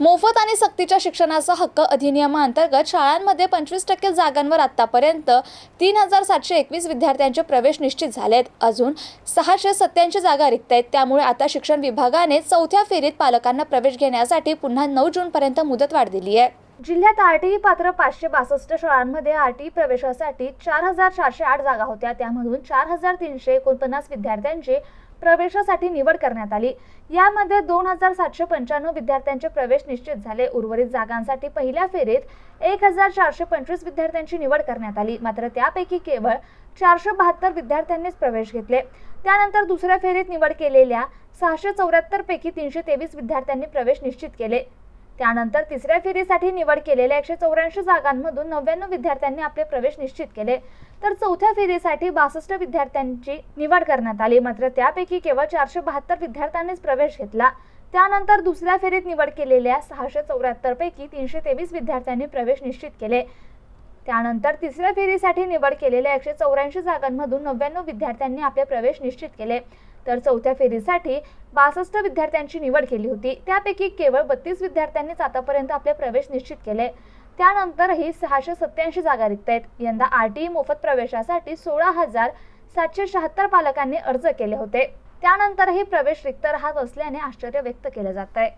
मोफत आणि सक्तीच्या शिक्षणाचा हक्क अधिनियमाअंतर्गत शाळांमध्ये पंचवीस टक्के जागांवर आतापर्यंत तीन हजार सातशे एकवीस विद्यार्थ्यांचे प्रवेश निश्चित झाले आहेत अजून सहाशे सत्याऐंशी जागा रिक्त आहेत. त्यामुळे आता शिक्षण विभागाने चौथ्या फेरीत पालकांना प्रवेश घेण्यासाठी पुन्हा नऊ जूनपर्यंत मुदतवाढ दिली आहे. जिल्ह्यात आरटीई पात्र पाचशे बासष्ट शाळांमध्ये आरटीई प्रवेशासाठी चार हजार चारशे आठ जागा होत्या. त्यामधून चार हजार तीनशे एकोणपन्नास विद्यार्थ्यांची प्रवेशासाठी निवड करण्यात आली. यामध्ये दोन हजार सातशे पंच्याण्णव विद्यार्थ्यांचे प्रवेश निश्चित झाले. उर्वरित जागांसाठी पहिल्या फेरीत एक हजार चारशे पंचवीस विद्यार्थ्यांची निवड करण्यात आली. मात्र त्यापैकी केवळ चारशे बहात्तर विद्यार्थ्यांनीच प्रवेश घेतले. त्यानंतर दुसऱ्या फेरीत निवड केलेल्या सहाशे चौऱ्याहत्तर पैकी तीनशे तेवीस विद्यार्थ्यांनी प्रवेश निश्चित केले. त्यानंतर तिसऱ्या फेरीसाठी निवड केलेल्या एकशे चौऱ्याऐंशी जागांमधून नव्याण्णव विद्यार्थ्यांनी आपले प्रवेश निश्चित केले. तर चौथ्या फेरीसाठी बासष्ट विद्यार्थ्यांची निवड करण्यात आली. मात्र त्यापैकी केवळ चारशे बहात्तर विद्यार्थ्यांनीच प्रवेश घेतला. त्यानंतर दुसऱ्या फेरीत निवड केलेल्या सहाशे चौऱ्याहत्तर पैकी तीनशे तेवीस विद्यार्थ्यांनी प्रवेश निश्चित केले. त्यानंतर तिसऱ्या फेरीसाठी निवड केलेल्या एकशे चौऱ्याऐंशी जागांमधून नव्याण्णव विद्यार्थ्यांनी आपले प्रवेश निश्चित केले. तर चौथ्या फेरीसाठी बासष्ट विद्यार्थ्यांची निवड केली होती. त्यापैकी केवळ बत्तीस विद्यार्थ्यांनीच आतापर्यंत आपले प्रवेश निश्चित केले. त्यानंतरही सहाशे सत्याऐंशी जागा रिक्त आहेत यंदा आर टी मोफत प्रवेशासाठी सोळा हजार सातशे शहात्तर पालकांनी अर्ज केले होते. त्यानंतरही प्रवेश रिक्त राहत असल्याने आश्चर्य व्यक्त केलं जात आहे